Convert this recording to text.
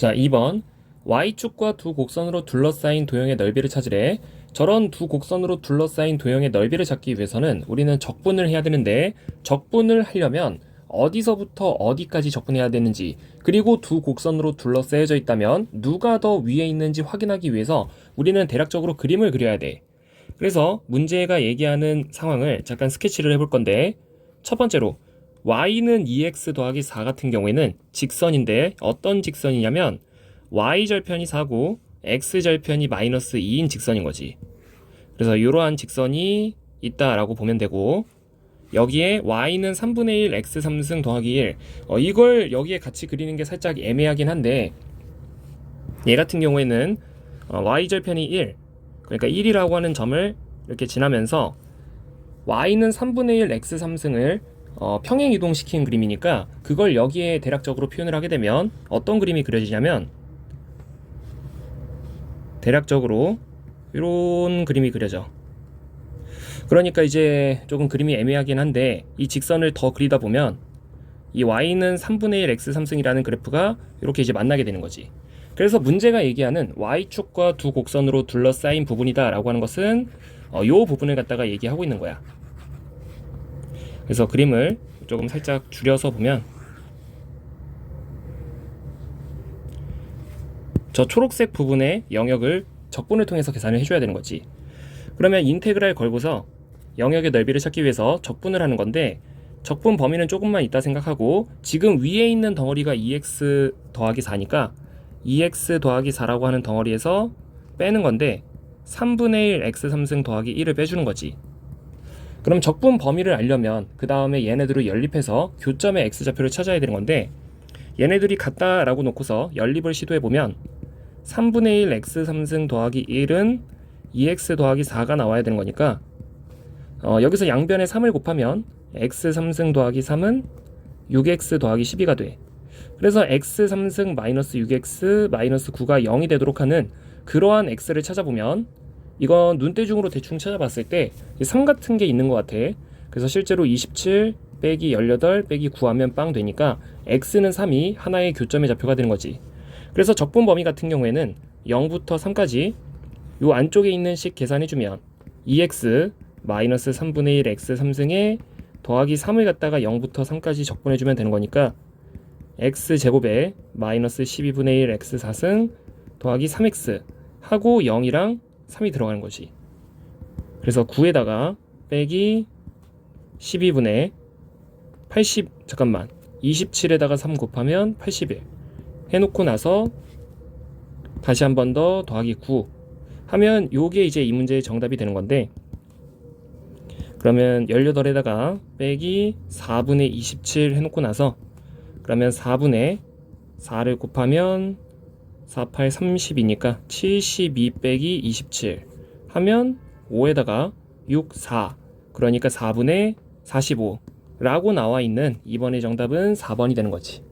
자, 2번. y축과 두 곡선으로 둘러싸인 도형의 넓이를 찾으래. 저런 두 곡선으로 둘러싸인 도형의 넓이를 찾기 위해서는 우리는 적분을 해야 되는데 적분을 하려면 어디서부터 어디까지 적분해야 되는지 그리고 두 곡선으로 둘러싸여져 있다면 누가 더 위에 있는지 확인하기 위해서 우리는 대략적으로 그림을 그려야 돼. 그래서 문제가 얘기하는 상황을 잠깐 스케치를 해볼 건데 첫 번째로 y는 2x 더하기 4 같은 경우에는 직선인데 어떤 직선이냐면 y절편이 4고 x절편이 마이너스 2인 직선인 거지. 그래서 이러한 직선이 있다라고 보면 되고 여기에 y는 3분의 1 x 3승 더하기 1 어, 이걸 여기에 같이 그리는 게 살짝 애매하긴 한데 얘 같은 경우에는 어, y절편이 1 그러니까 1이라고 하는 점을 이렇게 지나면서 y는 3분의 1 x 3승을 어, 평행 이동시킨 그림이니까 그걸 여기에 대략적으로 표현을 하게 되면 어떤 그림이 그려지냐면 대략적으로 이런 그림이 그려져. 그러니까 이제 조금 그림이 애매하긴 한데 이 직선을 더 그리다 보면 이 y는 3분의 1 x 3승이라는 그래프가 이렇게 이제 만나게 되는 거지. 그래서 문제가 얘기하는 y축과 두 곡선으로 둘러싸인 부분이다라고 하는 것은 어, 요 부분을 갖다가 얘기하고 있는 거야. 그래서 그림을 조금 살짝 줄여서 보면 저 초록색 부분의 영역을 적분을 통해서 계산을 해줘야 되는 거지. 그러면 인테그랄 걸고서 영역의 넓이를 찾기 위해서 적분을 하는 건데 적분 범위는 조금만 있다 생각하고 지금 위에 있는 덩어리가 2x 더하기 4니까 2x 더하기 4라고 하는 덩어리에서 빼는 건데 3분의 1 x 3승 더하기 1을 빼주는 거지. 그럼 적분 범위를 알려면 그 다음에 얘네들을 연립해서 교점의 x좌표를 찾아야 되는 건데 얘네들이 같다라고 놓고서 연립을 시도해 보면 3분의 1 x 3승 더하기 1은 2x 더하기 4가 나와야 되는 거니까 어, 여기서 양변에 3을 곱하면 x 3승 더하기 3은 6x 더하기 12가 돼. 그래서 x 3승 마이너스 6x 마이너스 9가 0이 되도록 하는 그러한 x를 찾아보면 이건 눈대중으로 대충 찾아봤을 때 3 같은 게 있는 것 같아. 그래서 실제로 27 빼기 18 빼기 9 하면 빵 되니까 x는 3이 하나의 교점의 좌표가 되는 거지. 그래서 적분 범위 같은 경우에는 0부터 3까지 요 안쪽에 있는 식 계산해주면 2x 마이너스 3분의 1 x 3승에 더하기 3을 갖다가 0부터 3까지 적분해주면 되는 거니까 x 제곱에 마이너스 12분의 1 x 4승 더하기 3x 하고 0이랑 3이 들어가는 거지. 그래서 9에다가 빼기 12분의 80 잠깐만 27에다가 3 곱하면 81 해놓고 나서 다시 한 번 더 더하기 9 하면 요게 이제 이 문제의 정답이 되는 건데 그러면 18에다가 빼기 4분의 27 해놓고 나서 그러면 4분의 4를 곱하면 4, 8, 30이니까 72 빼기 27 하면 5에다가 6, 4 그러니까 4분의 45 라고 나와 있는 이번의 정답은 4번이 되는 거지.